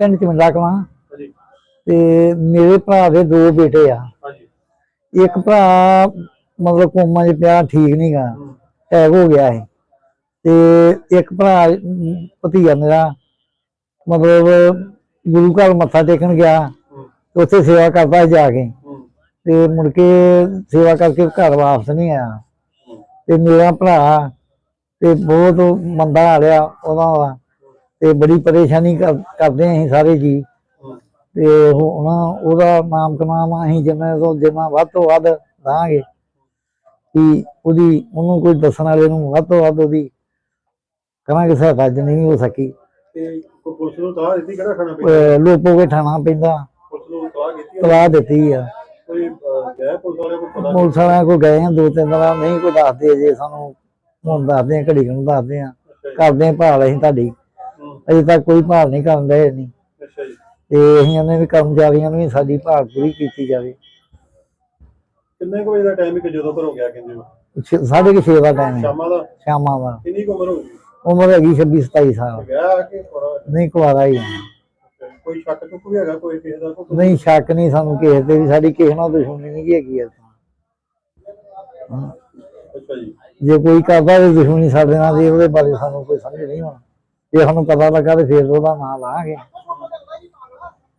ਪਿੰਡ ਚ ਮਿੰਡਾ ਕਲਾਂ ਹਾਂਜੀ। ਤੇ ਮੇਰੇ ਭਰਾ ਦੇ ਦੋ ਬੇਟੇ ਆ। ਹਾਂਜੀ। ਇੱਕ ਭਰਾ ਮਤਲਬ ਕੋਮਾ 'ਚ ਪਿਆ ਠੀਕ ਨਹੀਂ ਗਾ। ਹੂੰ, ਟੈਗ ਹੋ ਗਿਆ ਹੈ ਤੇ ਇੱਕ ਭਰਾ ਭਤੀਜਾ ਮੇਰਾ ਮਤਲਬ ਗੁਰੂ ਘਰ ਮੱਥਾ ਟੇਕਣ ਗਿਆ। ਉੱਥੇ ਸੇਵਾ ਕਰਦਾ ਜਾ ਕੇ। ਤੇ ਮੁੜ ਕੇ ਸੇਵਾ ਕਰਕੇ ਘਰ ਵਾਪਸ ਨਹੀਂ ਆਇਆ। ਤੇ ਮੇਰਾ ਭਰਾ ਤੇ ਬਹੁਤ ਮੰਦਾ ਹਾਲਿਆ ਉਹਦਾ ਤੇ ਬੜੀ ਪਰੇਸ਼ਾਨੀ ਕਰ- ਕਰਦੇ ਆਂ ਅਸੀਂ ਸਾਰੇ ਜੀ। ਤੇ ਉਹ ਨਾ ਉਹਦਾ ਨਾਮ ਕਨਾਮ ਅਸੀਂ ਜਿੰਨੇ ਤੋਂ ਜਿੰਨਾ ਵੱਧ ਤੋਂ ਵੱਧ ਦਾਂਗੇ ਕਿ ਉਹਦੀ ਉਹਨੂੰ ਕੋਈ ਦੱਸਣ ਵਾਲੇ ਨੂੰ ਵੱਧ ਤੋਂ ਵੱਧ ਉਹਦੀ ਕਰਾਂਗੇ ਸਹਾਇਤਾ ਜਿੰਨੀ ਹੋ ਸਕੀ। ਤੇ ਪੁਲਿਸ ਨੂੰ ਤਲਾਹ ਦਿੱਤੀ ਕਿਹੜਾ ਖਾਣਾ ਅਹ ਲੋਪੋ ਕੇ ਪੈਂਦਾ। ਪੁਲਿਸ ਨੂੰ? ਤਲਾਹ ਦਿੱਤੀ ਆ? ਕੋਈ ਗਿਆ ਪੁਲਿਸ ਵਾਲੇ ਕੋਲ ਪਤਾ ਪੁਲਿਸ ਵਾਲਿਆਂ ਕੋਲ ਗਏ ਆ ਦੋ ਤਿੰਨ ਦਿਨ ਨਹੀਂ ਕੋਈ ਦੱਸਦੇ ਜੇ ਸਾਨੂੰ। ਹੁਣ ਦੱਸਦੇ ਆ ਘੜੀ ਨੂੰ ਦੱਸਦੇ ਆ। ਕਰਦੇ ਆ ਭਾਲ ਅਸੀਂ ਤੁਹਾਡੀ। ਅਜੇ ਤੱਕ ਕੋਈ ਭਾਲ ਨਹੀਂ ਕਰਨ ਰਹੇ ਨਹੀਂ ਅੱਛਾ ਜੀ। ਤੇ ਅਸੀਂ ਕਹਿੰਦੇ ਵੀ ਕਰਮਚਾਰੀਆਂ ਨੂੰ ਵੀ ਸਾਡੀ ਭਾਲ ਪੂਰੀ ਕੀਤੀ ਜਾਵੇ। ਕਿੰਨੇ ਕੁ ਵਜੇ ਦਾ ਟਾਈਮ ਹੈ ਕਿ ਜਦੋਂ ਘਰੋਂ ਗਿਆ ਕਹਿੰਦੇ ਹੋ ਛੇ- ਸਾਢੇ ਕੁ ਛੇ ਦਾ ਟਾਈਮ ਹੈ। ਸ਼ਾਮਾਂ ਦਾ? ਸ਼ਾਮਾਂ ਦਾ। ਕਿੰਨੀ ਕੁ ਉਮਰ ਹੋਊਗੀ ਉਮਰ ਹੈਗੀ 26 27 ਸਾਲ। ਗਿਆ ਕਿ ਨਹੀਂ ਕੁਆਰਾ ਹੀ। ਕੋਈ ਸ਼ੱਕ ਚੁੱਕ ਵੀ ਹੈਗਾ? ਕੋਈ ਕਿਸੇ ਦਾ ਕੋਈ ਨਹੀਂ ਸ਼ੱਕ ਨਹੀਂ ਸਾਨੂੰ ਕਿਸੇ ਤੇ ਵੀ। ਸਾਡੀ ਕਿਸੇ ਨਾਲ ਦੁਸ਼ਮਣੀ ਨਹੀਂ ਹੈਗੀ ਇਸ ਤਰ੍ਹਾਂ ਹਾਂ। ਅੱਛਾ ਜੀ। ਜੇ ਕੋਈ ਕਰਦਾ ਤੇ ਦੁਸ਼ਮਣੀ ਸਾਡੇ ਨਾਲ ਦੀ ਉਹਦੇ ਬਾਰੇ ਸਾਨੂੰ ਕੋਈ ਸਮਝ ਨਹੀਂ ਹੋਣਾ। ਜੇ ਸਾਨੂੰ ਪਤਾ ਲੱਗਾ ਤੇ ਫਿਰ ਉਹਦਾ ਨਾਂ ਲਾਂਗੇ।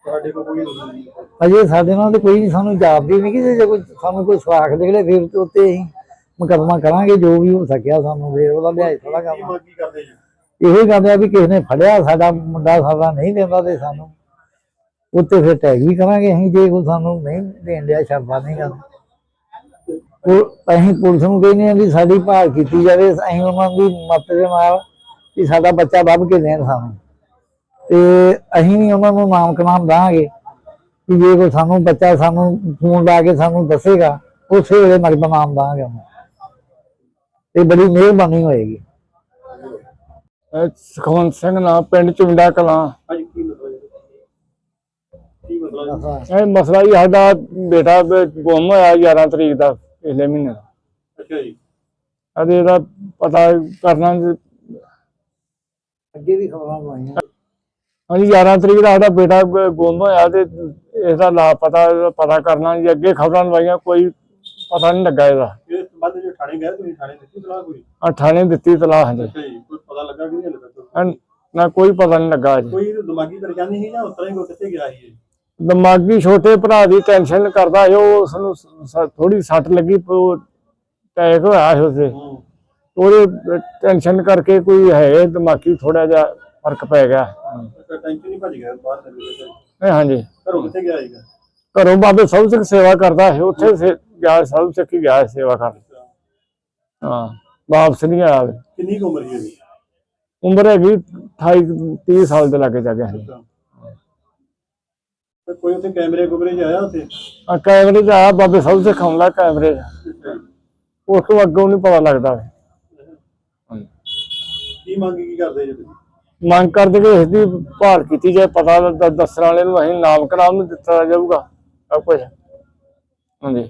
ਤੁਹਾਡੇ ਕੋਲ ਕੋਈ ਨਹੀਂ ਅਜੇ ਸਾਡੇ ਨਾਲ ਤੇ ਕੋਈ ਨਹੀਂ ਸਾਨੂੰ ਜਾਪਦੀ ਨਹੀਂ ਕਿ ਜੇ ਕੋਈ ਸਾਨੂੰ ਕੋਈ ਸਵਾਖ ਨਿਕਲੇ ਫਿਰ ਤੇ ਉੱਤੇ ਅਸੀਂ ਮੁਕੱਦਮਾ ਕਰਾਂਗੇ ਜੋ ਵੀ ਹੋ ਸਕਿਆ ਸਾਨੂੰ ਫਿਰ ਉਹਦਾ ਲਿਹਾਜ਼ ਥੋੜਾ ਕੀ ਕਰਨਾ ਮੰਗ ਕੀ ਕਰਦੇ ਜੀ। ਇਹੋ ਹੀ ਕਹਿੰਦੇ ਆ ਵੀ ਕਿਸੇ ਨੇ ਫੜਿਆ ਸਾਡਾ ਮੁੰਡਾ ਸਾਡਾ ਨਹੀਂ ਦਿੰਦਾ ਤੇ ਸਾਨੂੰ ਉੱਤੇ ਫਿਰ ਟੈਗ ਵੀ ਕਰਾਂਗੇ ਅਸੀਂ ਜੇ ਕੋਈ ਸਾਨੂੰ ਨਹੀਂ ਦੇਣ ਲਿਆ ਸ਼ਰਮਾ ਨਹੀਂ ਕਰਦਾ। ਉਹ ਅਸੀਂ ਪੁਲਿਸ ਨੂੰ ਕਹਿੰਦੇ ਆ ਵੀ ਸਾਡੀ ਭਾਲ ਕੀਤੀ ਜਾਵੇ ਅਸੀਂ ਉਹਨਾਂ ਦੀ ਮਦਦ ਦੇ ਨਾਲ ਵੀ ਸਾਡਾ ਬੱਚਾ ਲੱਭ ਕੇ ਦੇਣ ਸਾਨੂੰ। ਤੇ ਅਸੀਂ ਵੀ ਉਹਨਾਂ ਨੂੰ ਨਾਮ ਕਨਾਮ ਦਾਂਗੇ ਕਿ ਜੇ ਕੋਈ ਸਾਨੂੰ ਬੱਚਾ ਸਾਨੂੰ ਫੋਨ ਲਾ ਕੇ ਸਾਨੂੰ ਦੱਸੇਗਾ ਉਸੇ ਵੇਲੇ ਨਕਦ ਨਾਮ ਦਾਂਗੇ ਉਹਨੂੰ। ਤੇ ਬੜੀ ਮਿਹਰਬਾਨੀ ਹੋਏਗੀ। ਸੁਖਵੰਤ ਸਿੰਘ ਨਾ ਪਿੰਡ ਚੁੰਡਾ ਕਲਾਂ। ਅੱਜ ਕੀ ਮਸਲਾ ਜੀ? ਕੀ ਮਸਲਾ ਜੀ? ਇਹ ਮਸਲਾ ਹੀ ਸਾਡਾ ਬੇਟਾ ਗੁੰਮ ਹੋਇਆ 11 ਤਰੀਕ ਦਾ ਪਿਛਲੇ ਮਹੀਨੇ ਦਾ। ਅੱਛਾ ਜੀ। ਅਤੇ ਇਹਦਾ ਪਤਾ ਕਰਨਾ ਜੀ- ਅੱਗੇ ਵੀ ਖਬਰਾਂ ਆਈਆਂ ਹਾਂਜੀ 11 ਤਰੀਕ ਦਾ ਸਾਡਾ ਬੇਟਾ ਗੁੰਮ ਹੋਇਆ ਤੇ ਇਹਦਾ ਲਾਪਤਾ ਪਤਾ ਕਰਨਾ ਜੀ ਅੱਗੇ ਖਬਰਾਂ ਲਵਾਈਆਂ ਕੋਈ ਪਤਾ ਨਹੀਂ ਲੱਗਾ ਇਹਦਾ। ਇਸ ਸੰਬੰਧ ਜੋ ਥਾਣੇ ਗਏ ਤੁਸੀਂ ਥਾਣੇ ਦਿੱਤੀ ਤਲਾਹ ਕੋਈ? ਆ ਥਾਣੇ ਦਿੱਤੀ ਤਲਾਹ ਹਾਂਜੀ। ਅੱਛਾ ਜੀ ਕੋਈ ਪਤਾ ਲੱਗਾ ਕਿ ਨਹੀਂ ਹਲੇ ਤੱਕ? ਐਨ- ਨਾ ਕੋਈ ਪਤਾ ਨਹੀਂ ਲੱਗਾ ਜੀ। ਕੋਈ ਦਿਮਾਗੀ ਪਰੇਸ਼ਾਨੀ ਸੀ ਜਾਂ ਉਸ ਤਰ੍ਹਾਂ ਹੀ ਕੋਈ ਕਿੱਥੇ ਗਿਆ ਸੀ? ਇਹ? ਦਿਮਾਗੀ ਛੋਟੇ ਭਰਾ ਦੀ ਟੈਨਸ਼ਨ ਕਰਦਾ ਸੀ ਉਹ ਉਸ ਨੂੰ ਥੋੜੀ ਸੱਟ ਲੱਗੀ ਟੈਕ ਹੋਇਆ ਸੀ ਉਸੇ ਹੂੰ। ਉਹਦੇ ਟੈਨਸ਼ਨ ਕਰਕੇ ਕੋਈ ਹੈ ਦਿਮਾਗੀ ਥੋੜਾ ਜਿਹਾ ਫ਼ਰਕ ਪੈ ਗਿਆ। ਹੀ ਭੱਜ ਬਾਹਰ ਹਾਂਜੀ। ਘਰੋਂ ਕਿੱਥੇ ਗਿਆ ਸੀਗਾ? ਘਰੋਂ ਬਾਬੇ ਸਭ ਸਿੰਘ ਸੇਵਾ ਕਰਦਾ ਹੈ ਉੱਥੇ ਗਿਆ ਸਭ ਹੀ ਗਿਆ ਸੇਵਾ ਕਰਨ। ਹਾਂ ਵਾਪਸ ਨਹੀਂ ਆਇਆ ਕਿੰਨੀ ਉਮਰ ਸੀ ਇਹਦੀ ਉਮਰ ਹੈਗੀ 28 30 ਸਾਲ ਦੇ ਲੱਗੇ ਜਾ ਗਿਆ ਕੋਈ ਉੱਥੇ ਕੈਮਰੇ ਕੁਮਰੇ 'ਚ ਆਇਆ ਉੱਥੇ? ਆ ਕੈਮਰੇ 'ਚ ਆਇਆ ਬਾਬੇ ਸਭ ਸਿੰਘ ਆਉਂਦਾ ਕੈਮਰੇ ਉਸ ਤੋਂ ਅੱਗੋਂ ਨਹੀਂ ਪਤਾ ਲੱਗਦਾ। ਮੰਗ ਕੀ ਕਰਦੇ ਜੀ ਤੁਸੀਂ? ਮੰਗ ਕਰਦੇ ਕਿ ਇਸ ਦੀ ਭਾਲ ਕੀਤੀ ਜਾਏ, ਪਤਾ ਦ- ਦੱਸਣ ਵਾਲੇ ਨੂੰ ਅਸੀਂ ਨਾਮ ਕਰਾਮ ਨੂੰ ਦਿੱਤਾ ਜਾਊਗਾ, ਸਭ ਕੁਝ ਹਾਂਜੀ।